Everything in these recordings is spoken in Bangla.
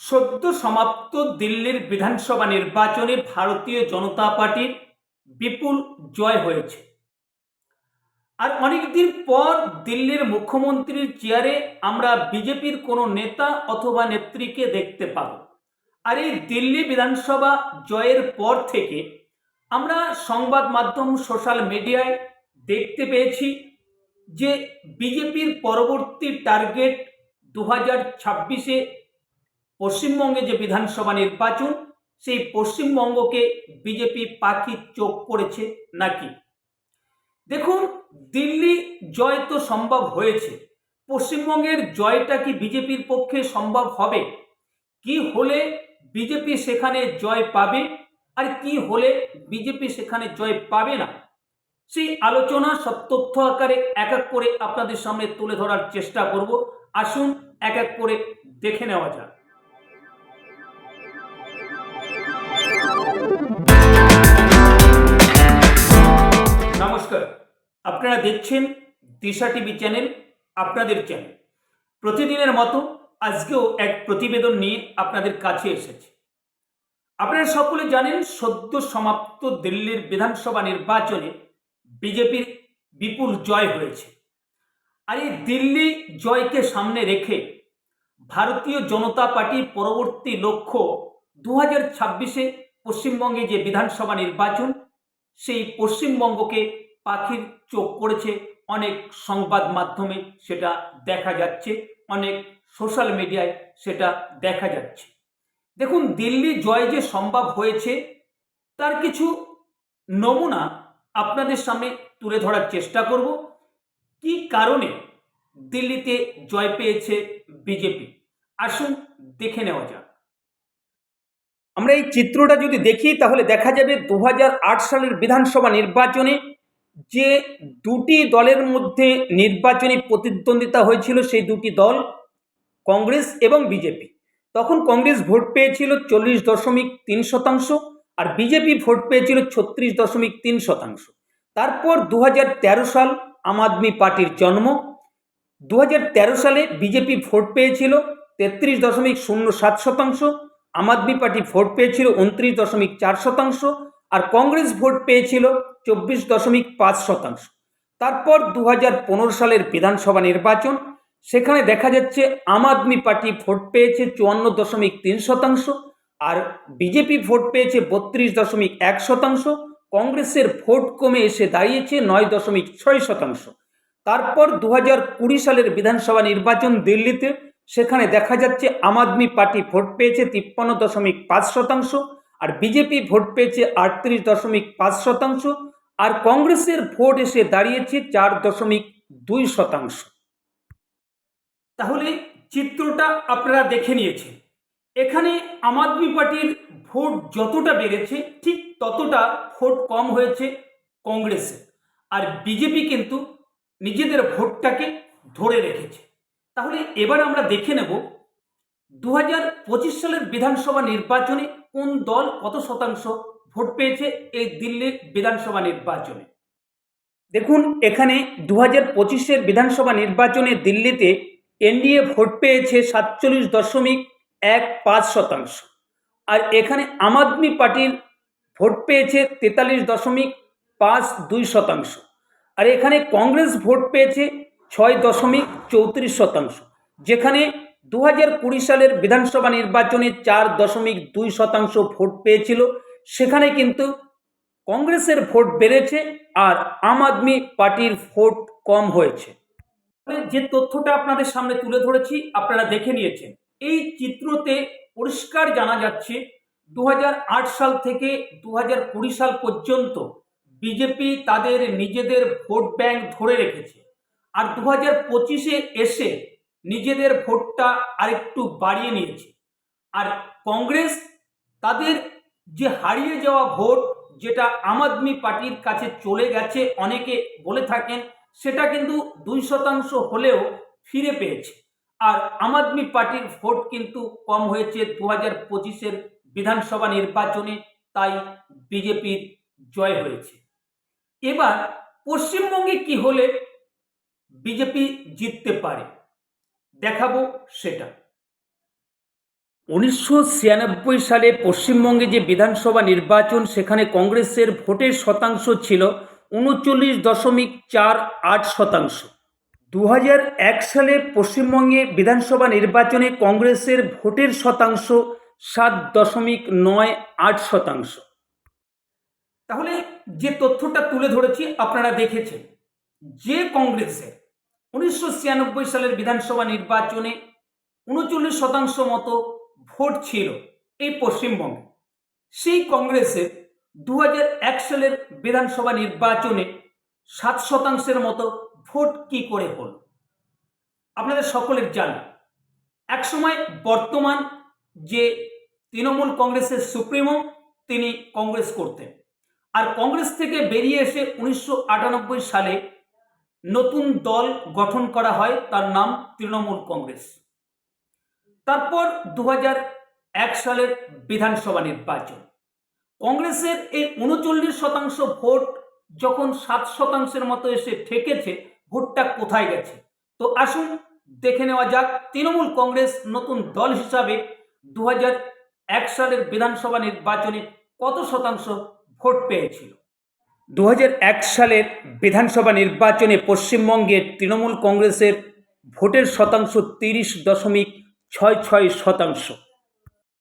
সদ্য সমাপ্ত দিল্লির বিধানসভা নির্বাচনে ভারতীয় জনতা পার্টির বিপুল জয় হয়েছে। আর অনেকদিন পর দিল্লির মুখ্যমন্ত্রীর চেয়ারে আমরা বিজেপির কোনো নেতা অথবা নেত্রীকে দেখতে পাব। আর এই দিল্লি বিধানসভা জয়ের পর থেকে আমরা সংবাদ মাধ্যম সোশ্যাল মিডিয়ায় দেখতে পেয়েছি যে বিজেপির পরবর্তী টার্গেট দু হাজার ছাব্বিশে পশ্চিমবঙ্গে যে বিধানসভা নির্বাচন, সেই পশ্চিমবঙ্গকে বিজেপি পাখি চোখ করেছে নাকি? দেখুন, দিল্লি জয় তো সম্ভব হয়েছে। পশ্চিমবঙ্গের জয়টা কি বিজেপির পক্ষে সম্ভব হবে? কি হলে বিজেপি সেখানে জয় পাবে? আর কি হলে বিজেপি সেখানে জয় পাবে না? সেই আলোচনা, সব তথ্য আকারে এক এক করে আপনাদের সামনে তুলে ধরার চেষ্টা করব। আসুন, এক এক করে দেখে নেওয়া যাক। আপনারা দেখছেন দিশা টিভি চ্যানেল, আপনাদের চ্যানেল। প্রতিদিনের মতো আজকেও এক প্রতিবেদন নিয়ে আপনাদের কাছে এসেছে। আপনারা সকলে জানেন, সদ্য সমাপ্ত দিল্লির বিধানসভা নির্বাচনে বিজেপির বিপুল জয় হয়েছে। আর এই দিল্লি জয়কে সামনে রেখে ভারতীয় জনতা পার্টির পরবর্তী লক্ষ্য দু হাজার ছাব্বিশে পশ্চিমবঙ্গে যে বিধানসভা নির্বাচন, সেই পশ্চিমবঙ্গকে পাখির চোখ করেছে, অনেক সংবাদ মাধ্যমে সেটা দেখা যাচ্ছে, অনেক সোশ্যাল মিডিয়ায় সেটা দেখা যাচ্ছে। দেখুন, দিল্লি জয় যে সম্ভব হয়েছে, তার কিছু নমুনা আপনাদের সামনে তুলে ধরার চেষ্টা করব। কি কারণে দিল্লিতে জয় পেয়েছে বিজেপি? আসুন দেখে নেওয়া যাক। আমরা এই চিত্রটা যদি দেখি, তাহলে দেখা যাবে দু হাজার আট সালের বিধানসভা নির্বাচনে যে দুটি দলের মধ্যে নির্বাচনী প্রতিদ্বন্দ্বিতা হয়েছিল, সেই দুটি দল কংগ্রেস এবং বিজেপি। তখন কংগ্রেস ভোট পেয়েছিল চল্লিশ দশমিক তিন শতাংশ আর বিজেপি ভোট পেয়েছিল ছত্রিশ দশমিক তিন শতাংশ। তারপর দু হাজার তেরো সাল আম আদমি পার্টির জন্ম। দু হাজার তেরো সালে বিজেপি ভোট পেয়েছিল তেত্রিশ দশমিক শূন্য সাত শতাংশ, আম আদমি পার্টি ভোট পেয়েছিল উনত্রিশ দশমিক চার শতাংশ আর কংগ্রেস ভোট পেয়েছিল চব্বিশ দশমিক পাঁচ শতাংশ। তারপর দু হাজার পনেরো সালের বিধানসভা নির্বাচন, সেখানে দেখা যাচ্ছে আম আদমি পার্টি ভোট পেয়েছে চুয়ান্ন দশমিক তিন শতাংশ আর বিজেপি ভোট পেয়েছে বত্রিশ দশমিক এক শতাংশ। কংগ্রেসের ভোট কমে এসে দাঁড়িয়েছে নয় দশমিক ছয় শতাংশ। তারপর দু হাজার কুড়ি সালের বিধানসভা নির্বাচন দিল্লিতে, সেখানে দেখা যাচ্ছে আম আদমি পার্টি ভোট পেয়েছে তিপ্পান্ন দশমিক পাঁচ শতাংশ আর বিজেপি ভোট পেয়েছে আটত্রিশ দশমিক পাঁচ শতাংশ, আর কংগ্রেসের ভোট এসে দাঁড়িয়েছে চার দশমিক দুই শতাংশ। তাহলে চিত্রটা আপনারা দেখে নিয়েছেন। এখানে আম আদমি পার্টির ভোট যতটা বেড়েছে, ঠিক ততটা ভোট কম হয়েছে কংগ্রেসে। আর বিজেপি কিন্তু নিজেদের ভোটটাকে ধরে রেখেছে। তাহলে এবার আমরা দেখে নেব দু হাজার পঁচিশ সালের বিধানসভা নির্বাচনে কোন দল কত শতাংশ ভোট পেয়েছে এই দিল্লির বিধানসভা নির্বাচনে? দেখুন, এখানে দু হাজার পঁচিশের বিধানসভা নির্বাচনে দিল্লিতে এনডিএ ভোট পেয়েছে সাতচল্লিশ দশমিক এক পাঁচ শতাংশ। আর এখানে আম আদমি পার্টির ভোট পেয়েছে তেতাল্লিশ দশমিক পাঁচ দুই শতাংশ। আর এখানে কংগ্রেস ভোট পেয়েছে ছয় দশমিক চৌত্রিশ শতাংশ। যেখানে দু হাজার কুড়ি সালের বিধানসভা নির্বাচনে চার দশমিক দুই শতাংশ ভোট পেয়েছিল। সেখানে কিন্তু কংগ্রেসের ভোট বেড়েছে আর আম আদমি পার্টির ভোট কম হয়েছে। যে তথ্যটা আপনাদের সামনে তুলে ধরেছি, আপনারা দেখে নিয়েছেন। এই চিত্রতে পরিষ্কার জানা যাচ্ছে দু হাজার আট সাল থেকে দু হাজার কুড়ি সাল পর্যন্ত বিজেপি তাদের নিজেদের ভোট ব্যাংক ধরে রেখেছে। আর দু হাজার পঁচিশে এসে নিজেদের ভোটটা আরেকটু বাড়িয়ে নিয়েছে। আর কংগ্রেস তাদের যে হারিয়ে যাওয়া ভোট যেটা আম আদমি পার্টির কাছে চলে গেছে, অনেকে বলে থাকেন, সেটা কিন্তু দুই শতাংশ হলেও ফিরে পেয়েছে। আর আম আদমি পার্টির ভোট কিন্তু কম হয়েছে দু হাজার পঁচিশের বিধানসভা নির্বাচনে, তাই বিজেপির জয় হয়েছে। এবার পশ্চিমবঙ্গে কি হলে বিজেপি জিততে পারে? দেখাবো সেটা। উনিশশো ছিয়ানব্বই সালে পশ্চিমবঙ্গে যে বিধানসভা নির্বাচন, সেখানে কংগ্রেসের ভোটের শতাংশ ছিল উনচল্লিশ দশমিক চার আট শতাংশ। দু সালে পশ্চিমবঙ্গে বিধানসভা নির্বাচনে কংগ্রেসের ভোটের শতাংশ সাত দশমিক নয় আট শতাংশ। তাহলে যে তথ্যটা তুলে ধরেছি আপনারা দেখেছেন, যে কংগ্রেসের উনিশশো ছিয়ানব্বই সালের বিধানসভা নির্বাচনে উনচল্লিশ শতাংশ মতো ভোট ছিল এই পশ্চিমবঙ্গে। সেই কংগ্রেসের দু এক সালের বিধানসভা নির্বাচনে সাত শতাংশের মতো ভোট কি করে হল? আপনাদের সকলের জানা। একসময় বর্তমান যে তৃণমূল কংগ্রেসের সুপ্রিমো, তিনি কংগ্রেস করতেন। আর কংগ্রেস থেকে বেরিয়ে এসে উনিশশো আটানব্বই সালে নতুন দল গঠন করা হয়, তার নাম তৃণমূল কংগ্রেস। তারপর দু এক সালের বিধানসভা নির্বাচন। কংগ্রেসের এই উনচল্লিশ শতাংশ ভোট যখন সাত শতাংশের মতো এসে ঠেকেছে, ভোটটা কোথায় গেছে? তো আসুন দেখে নেওয়া যাক, তৃণমূল কংগ্রেস নতুন দল হিসাবে দু এক সালের বিধানসভা নির্বাচনে কত শতাংশ ভোট পেয়েছিল? দু সালের বিধানসভা নির্বাচনে পশ্চিমবঙ্গের তৃণমূল কংগ্রেসের ভোটের শতাংশ তিরিশ দশমিক ছয় ছয় শতাংশ।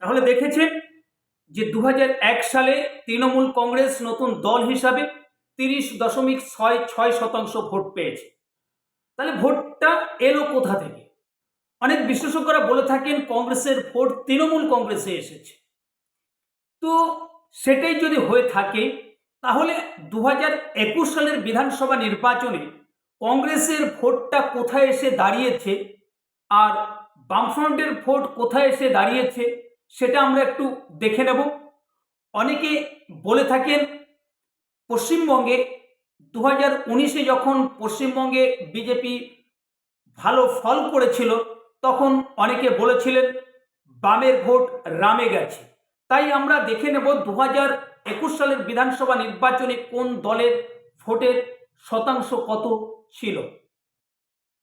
তাহলে দেখেছেন যে দু সালে তৃণমূল কংগ্রেস নতুন দল হিসাবে তিরিশ দশমিক ছয় ছয় শতাংশ ভোট পেয়েছে। তাহলে ভোটটা এলো কোথা থেকে? অনেক বিশেষজ্ঞরা বলে থাকেন কংগ্রেসের ভোট তৃণমূল কংগ্রেসে এসেছে। তো সেটাই যদি হয়ে থাকে তাহলে দু একুশ সালের বিধানসভা নির্বাচনে কংগ্রেসের ভোটটা কোথায় এসে দাঁড়িয়েছে আর বামফ্রন্টের ভোট কোথায় এসে দাঁড়িয়েছে সেটা আমরা একটু দেখে নেব। অনেকে বলে থাকেন, পশ্চিমবঙ্গে দু হাজার উনিশে যখন পশ্চিমবঙ্গে বিজেপি ভালো ফল করেছিল, তখন অনেকে বলেছিলেন, বামের ভোট রামে গেছে। তাই আমরা দেখে নেব দু হাজার একুশ সালের বিধানসভা নির্বাচনে কোন দলের ভোটের শতাংশ কত ছিল?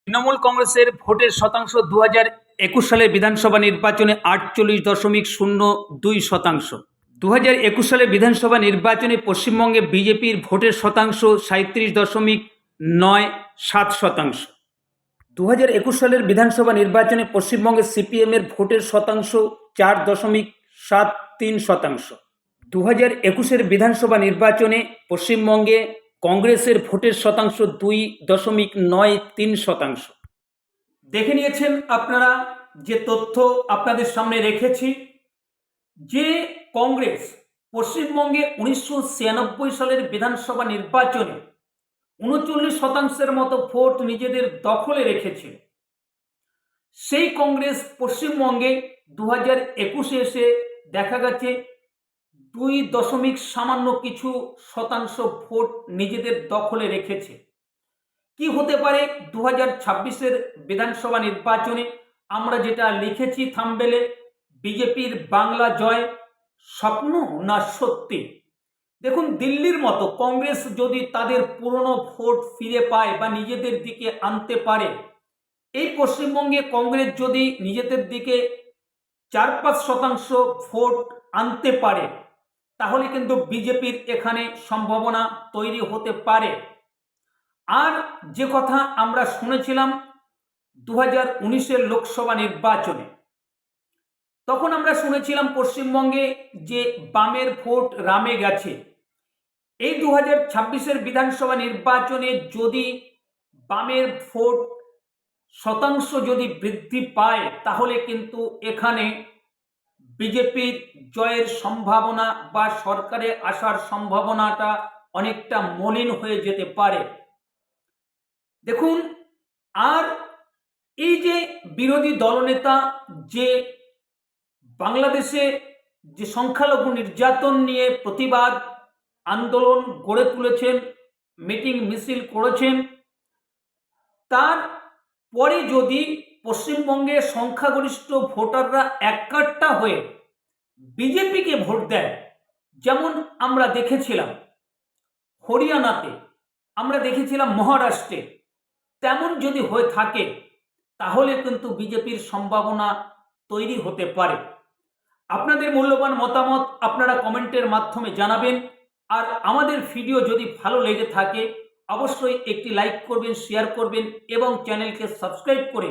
তৃণমূল কংগ্রেসের ভোটের শতাংশ দু হাজার একুশ সালের বিধানসভা নির্বাচনে আটচল্লিশ দশমিক শূন্য দুই শতাংশ। দু হাজার একুশ সালের বিধানসভা নির্বাচনে পশ্চিমবঙ্গে বিজেপির ভোটের শতাংশ সাঁত্রিশ দশমিক নয় সাত শতাংশ। দু হাজার একুশ সালের বিধানসভা নির্বাচনে পশ্চিমবঙ্গে সিপিএমের ভোটের শতাংশ চার দশমিক সাত তিন শতাংশ। দু হাজার একুশের বিধানসভা নির্বাচনে পশ্চিমবঙ্গে কংগ্রেসের ভোটের শতাংশ দুই দশমিক নয় তিন শতাংশ। দেখে নিয়েছেন আপনারা যে তথ্য আপনাদের সামনে রেখেছি। যে কংগ্রেস পশ্চিমবঙ্গে উনিশশো ছিয়ানব্বই সালের বিধানসভা নির্বাচনে উনচল্লিশ শতাংশের মতো ভোট নিজেদের দখলে রেখেছে, সেই কংগ্রেস পশ্চিমবঙ্গে দু হাজার একুশে এসে দেখা গেছে দুই দশমিক সামান্য কিছু শতাংশ ভোট নিজেদের দখলে রেখেছে। কি হতে পারে? দু হাজার ছাব্বিশের বিধানসভা নির্বাচনে আমরা যেটা লিখেছি থামবেলে, বিজেপির বাংলা জয় স্বপ্ন না সত্যি? দেখুন, দিল্লির মতো কংগ্রেস যদি তাদের পুরনো ভোট ফিরে পায় বা নিজেদের দিকে আনতে পারে, এই পশ্চিমবঙ্গে কংগ্রেস যদি নিজেদের দিকে চার পাঁচ শতাংশ ভোট আনতে পারে তাহলে কিন্তু বিজেপির এখানে সম্ভাবনা তৈরি হতে পারে। আর যে কথা আমরা শুনেছিলাম দু হাজার উনিশের লোকসভা নির্বাচনে, তখন আমরা শুনেছিলাম পশ্চিমবঙ্গে যে বামের ভোট রামে গেছে। এই দু হাজার ছাব্বিশের বিধানসভা নির্বাচনে যদি বামের ভোট শতাংশ যদি বৃদ্ধি পায়, তাহলে কিন্তু এখানে বিজেপির জয়ের সম্ভাবনা বা সরকারে আসার সম্ভাবনাটা অনেকটা মলিন হয়ে যেতে পারে। দেখুন, আর এই যে বিরোধী দলনেতা যে বাংলাদেশে যে সংখ্যালঘু নির্যাতন নিয়ে প্রতিবাদ, আন্দোলন গড়ে তুলেছেন, মিটিং মিছিল করেছেন, তার পরে যদি পশ্চিমবঙ্গে সংখ্যাগরিষ্ঠ ভোটাররা এককাট্টা হয়ে বিজেপিকে ভোট দেয় যেমন আমরা দেখেছিলাম। হরিয়ানাতে আমরা দেখেছিলাম, মহারাষ্ট্রে। তেমন যদি হয়ে থাকে, তাহলে কিন্তু বিজেপির সম্ভাবনা তৈরি হতে পারে। আপনাদের মূল্যবান মতামত আপনারা কমেন্টের মাধ্যমে জানাবেন, আর আমাদের ভিডিও যদি ভালো লেগে থাকে, অবশ্যই একটি লাইক করবেন, শেয়ার করবেন, এবং চ্যানেলকে সাবস্ক্রাইব করে